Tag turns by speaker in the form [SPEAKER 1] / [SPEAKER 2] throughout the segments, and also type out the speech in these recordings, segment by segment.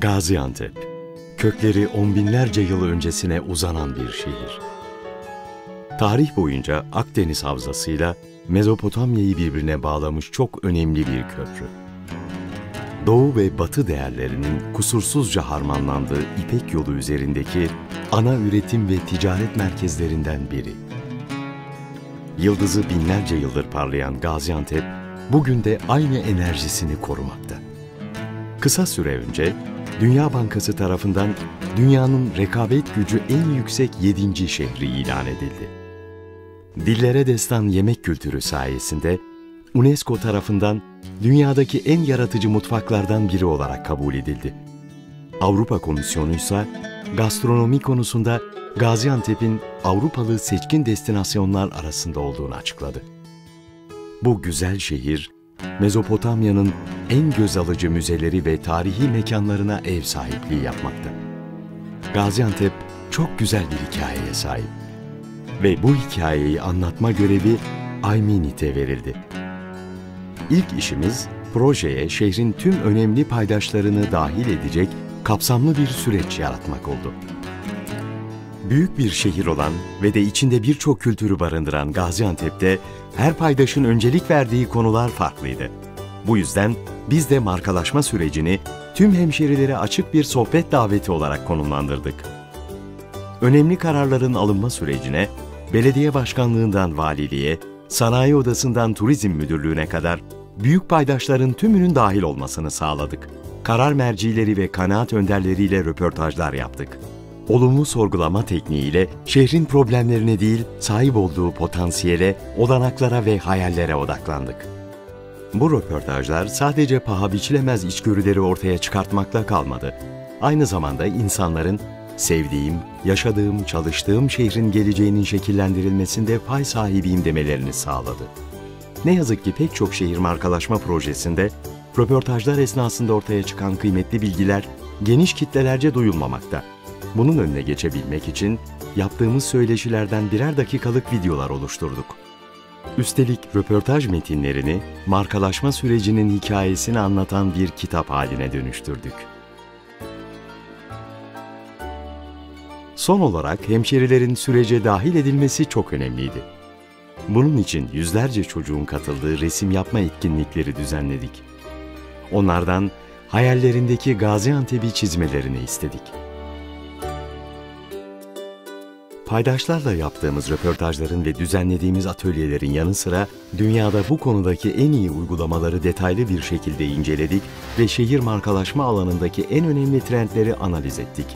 [SPEAKER 1] Gaziantep, kökleri on binlerce yıl öncesine uzanan bir şehir. Tarih boyunca Akdeniz Havzası'yla Mezopotamya'yı birbirine bağlamış çok önemli bir köprü. Doğu ve Batı değerlerinin kusursuzca harmanlandığı İpek yolu üzerindeki ana üretim ve ticaret merkezlerinden biri. Yıldızı binlerce yıldır parlayan Gaziantep, bugün de aynı enerjisini korumakta. Kısa süre önce Dünya Bankası tarafından dünyanın rekabet gücü en yüksek 7. şehri ilan edildi. Dillere destan yemek kültürü sayesinde UNESCO tarafından dünyadaki en yaratıcı mutfaklardan biri olarak kabul edildi. Avrupa Komisyonu ise gastronomi konusunda Gaziantep'in Avrupalı seçkin destinasyonlar arasında olduğunu açıkladı. Bu güzel şehir, Mezopotamya'nın en göz alıcı müzeleri ve tarihi mekanlarına ev sahipliği yapmakta. Gaziantep çok güzel bir hikayeye sahip. Ve bu hikayeyi anlatma görevi Ayminit'e verildi. İlk işimiz projeye şehrin tüm önemli paydaşlarını dahil edecek kapsamlı bir süreç yaratmak oldu. Büyük bir şehir olan ve de içinde birçok kültürü barındıran Gaziantep'te her paydaşın öncelik verdiği konular farklıydı. Bu yüzden biz de markalaşma sürecini tüm hemşerilere açık bir sohbet daveti olarak konumlandırdık. Önemli kararların alınma sürecine belediye başkanlığından valiliğe, sanayi odasından turizm müdürlüğüne kadar büyük paydaşların tümünün dahil olmasını sağladık. Karar mercileri ve kanaat önderleriyle röportajlar yaptık olumlu sorgulama tekniğiyle şehrin problemlerine değil, sahip olduğu potansiyele, olanaklara ve hayallere odaklandık. Bu röportajlar sadece paha biçilemez içgörüleri ortaya çıkartmakla kalmadı. Aynı zamanda insanların sevdiğim, yaşadığım, çalıştığım şehrin geleceğinin şekillendirilmesinde pay sahibiyim demelerini sağladı. Ne yazık ki pek çok şehir markalaşma projesinde röportajlar esnasında ortaya çıkan kıymetli bilgiler geniş kitlelerce duyulmamakta. Bunun önüne geçebilmek için yaptığımız söyleşilerden birer dakikalık videolar oluşturduk. Üstelik röportaj metinlerini markalaşma sürecinin hikayesini anlatan bir kitap haline dönüştürdük. Son olarak hemşerilerin sürece dahil edilmesi çok önemliydi. Bunun için yüzlerce çocuğun katıldığı resim yapma etkinlikleri düzenledik. Onlardan hayallerindeki Gaziantep'i çizmelerini istedik. Paydaşlarla yaptığımız röportajların ve düzenlediğimiz atölyelerin yanı sıra dünyada bu konudaki en iyi uygulamaları detaylı bir şekilde inceledik ve şehir markalaşma alanındaki en önemli trendleri analiz ettik.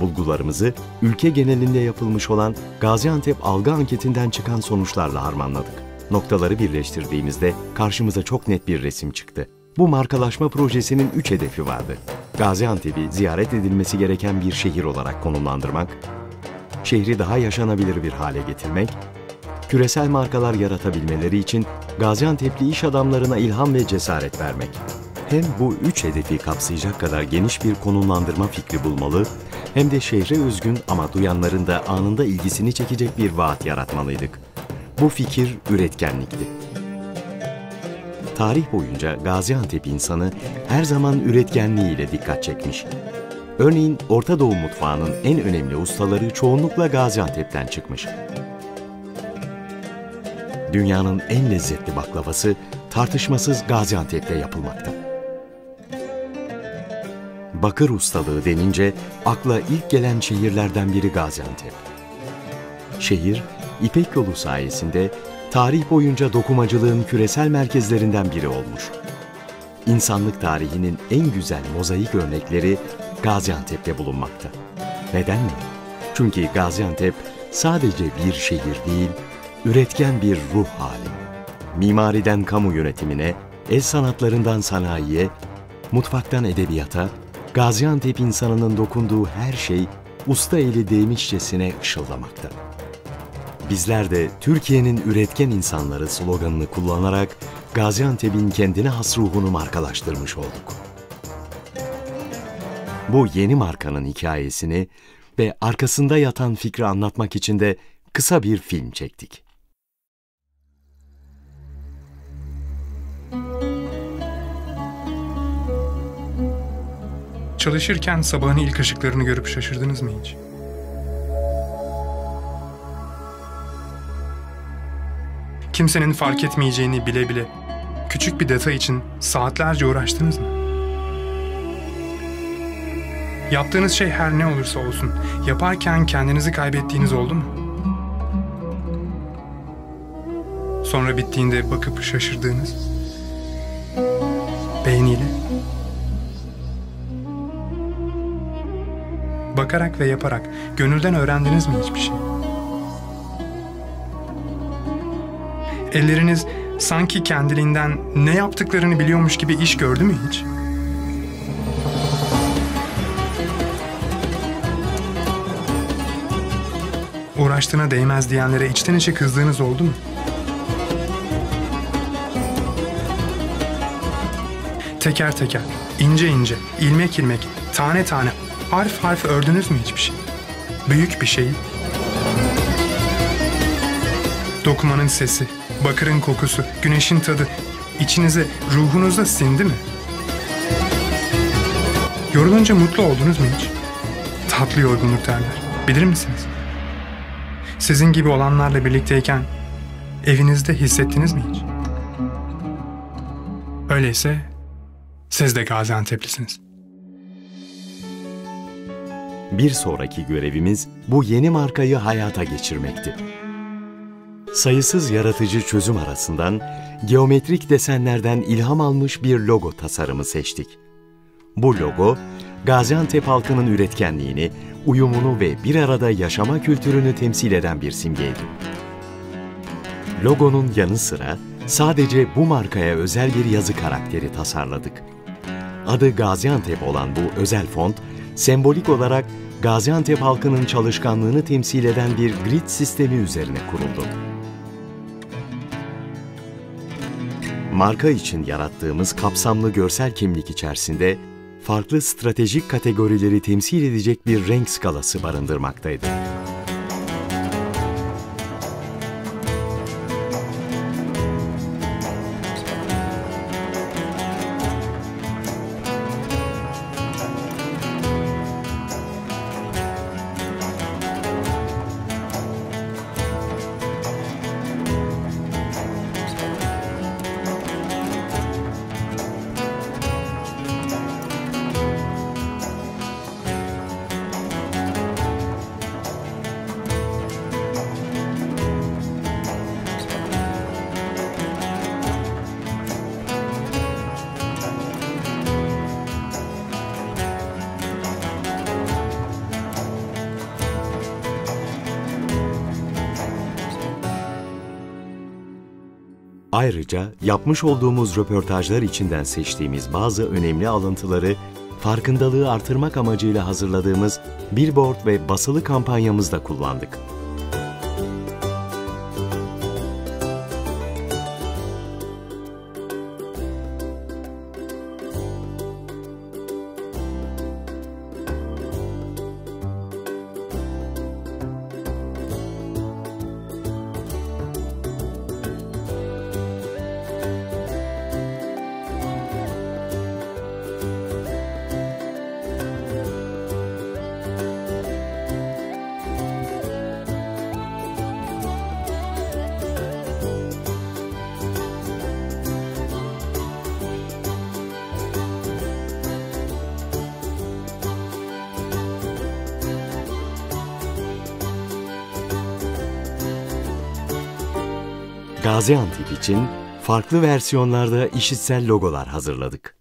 [SPEAKER 1] Bulgularımızı ülke genelinde yapılmış olan Gaziantep algı anketinden çıkan sonuçlarla harmanladık. Noktaları birleştirdiğimizde karşımıza çok net bir resim çıktı. Bu markalaşma projesinin üç hedefi vardı. Gaziantep'i ziyaret edilmesi gereken bir şehir olarak konumlandırmak, şehri daha yaşanabilir bir hale getirmek, küresel markalar yaratabilmeleri için Gaziantep'li iş adamlarına ilham ve cesaret vermek. Hem bu üç hedefi kapsayacak kadar geniş bir konumlandırma fikri bulmalı, hem de şehre özgün ama duyanların da anında ilgisini çekecek bir vaat yaratmalıydık. Bu fikir üretkenlikti. Tarih boyunca Gaziantep insanı her zaman üretkenliğiyle dikkat çekmiş. Örneğin Orta Doğu mutfağının en önemli ustaları çoğunlukla Gaziantep'ten çıkmış. Dünyanın en lezzetli baklavası tartışmasız Gaziantep'te yapılmakta. Bakır ustalığı denince akla ilk gelen şehirlerden biri Gaziantep. Şehir, İpek yolu sayesinde tarih boyunca dokumacılığın küresel merkezlerinden biri olmuş. İnsanlık tarihinin en güzel mozaik örnekleri Gaziantep'te bulunmakta. Neden mi? Çünkü Gaziantep sadece bir şehir değil, üretken bir ruh hali. Mimariden kamu yönetimine, el sanatlarından sanayiye, mutfaktan edebiyata, Gaziantep insanının dokunduğu her şey usta eli değmişçesine ışıldamakta. Bizler de Türkiye'nin üretken insanları sloganını kullanarak Gaziantep'in kendine has ruhunu markalaştırmış olduk. Bu yeni markanın hikayesini ve arkasında yatan fikri anlatmak için de kısa bir film çektik.
[SPEAKER 2] Çalışırken sabahın ilk ışıklarını görüp şaşırdınız mı hiç? Kimsenin fark etmeyeceğini bile bile küçük bir detay için saatlerce uğraştınız mı? Yaptığınız şey her ne olursa olsun yaparken kendinizi kaybettiğiniz oldu mu? Sonra bittiğinde bakıp şaşırdığınız? Beğeniyle? Bakarak ve yaparak gönülden öğrendiniz mi hiçbir şey? Elleriniz sanki kendiliğinden ne yaptıklarını biliyormuş gibi iş gördü mü hiç? Uğraştığına değmez diyenlere içten içe kızdığınız oldu mu? Teker teker, ince ince, ilmek ilmek, tane tane, harf harf ördünüz mü hiçbir şey? Büyük bir şeyi. Dokumanın sesi, bakırın kokusu, güneşin tadı içinize, ruhunuzda sindi mi? Yorulunca mutlu oldunuz mu hiç? Tatlı yorgunluk derler. Bilir misiniz? Sizin gibi olanlarla birlikteyken evinizde hissettiniz mi hiç? Öyleyse siz de Gaziantep'lisiniz.
[SPEAKER 1] Bir sonraki görevimiz bu yeni markayı hayata geçirmekti. Sayısız yaratıcı çözüm arasından geometrik desenlerden ilham almış bir logo tasarımı seçtik. Bu logo, Gaziantep halkının üretkenliğini, uyumunu ve bir arada yaşama kültürünü temsil eden bir simgeydi. Logonun yanı sıra sadece bu markaya özel bir yazı karakteri tasarladık. Adı Gaziantep olan bu özel font, sembolik olarak Gaziantep halkının çalışkanlığını temsil eden bir grid sistemi üzerine kuruldu. Marka için yarattığımız kapsamlı görsel kimlik içerisinde farklı stratejik kategorileri temsil edecek bir renk skalası barındırmaktaydı. Ayrıca yapmış olduğumuz röportajlar içinden seçtiğimiz bazı önemli alıntıları farkındalığı artırmak amacıyla hazırladığımız billboard ve basılı kampanyamızda kullandık. Gaziantep için farklı versiyonlarda işitsel logolar hazırladık.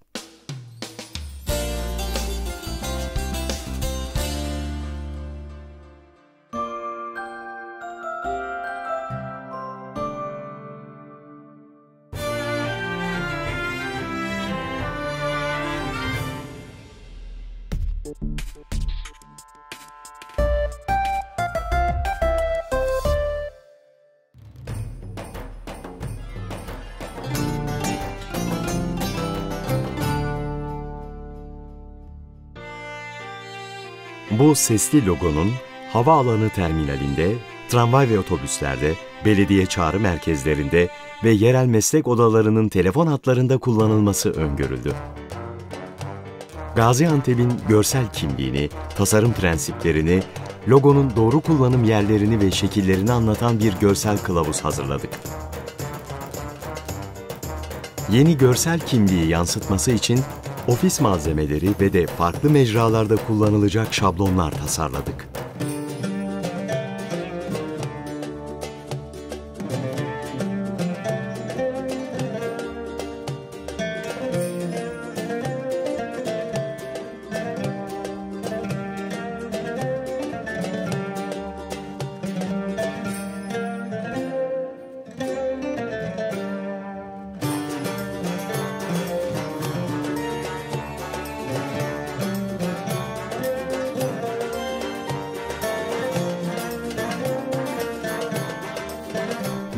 [SPEAKER 1] Bu sesli logonun havaalanı terminalinde, tramvay ve otobüslerde, belediye çağrı merkezlerinde ve yerel meslek odalarının telefon hatlarında kullanılması öngörüldü. Gaziantep'in görsel kimliğini, tasarım prensiplerini, logonun doğru kullanım yerlerini ve şekillerini anlatan bir görsel kılavuz hazırladık. Yeni görsel kimliği yansıtması için ofis malzemeleri ve de farklı mecralarda kullanılacak şablonlar tasarladık.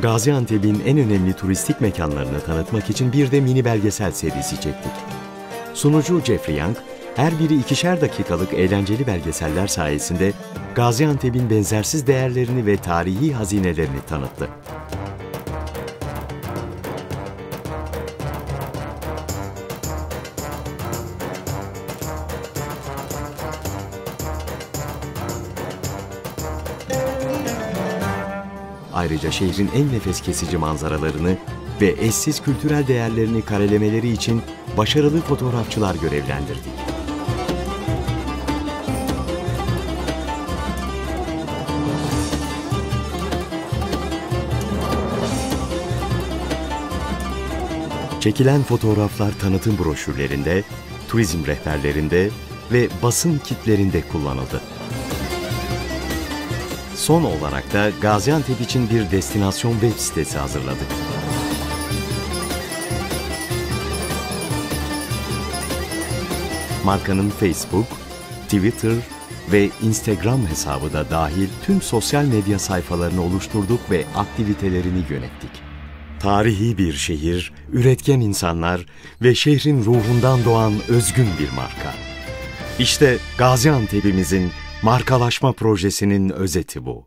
[SPEAKER 1] Gaziantep'in en önemli turistik mekanlarını tanıtmak için bir de mini belgesel serisi çektik. Sunucu Jeffrey Young, her biri ikişer dakikalık eğlenceli belgeseller sayesinde Gaziantep'in benzersiz değerlerini ve tarihi hazinelerini tanıttı. Ayrıca şehrin en nefes kesici manzaralarını ve eşsiz kültürel değerlerini karelemeleri için başarılı fotoğrafçılar görevlendirdik. Çekilen fotoğraflar tanıtım broşürlerinde, turizm rehberlerinde ve basın kitlerinde kullanıldı. Son olarak da Gaziantep için bir destinasyon web sitesi hazırladık. Markanın Facebook, Twitter ve Instagram hesabı da dahil tüm sosyal medya sayfalarını oluşturduk ve aktivitelerini yönettik. Tarihi bir şehir, üretken insanlar ve şehrin ruhundan doğan özgün bir marka. İşte Gaziantep'imizin markalaşma projesinin özeti bu.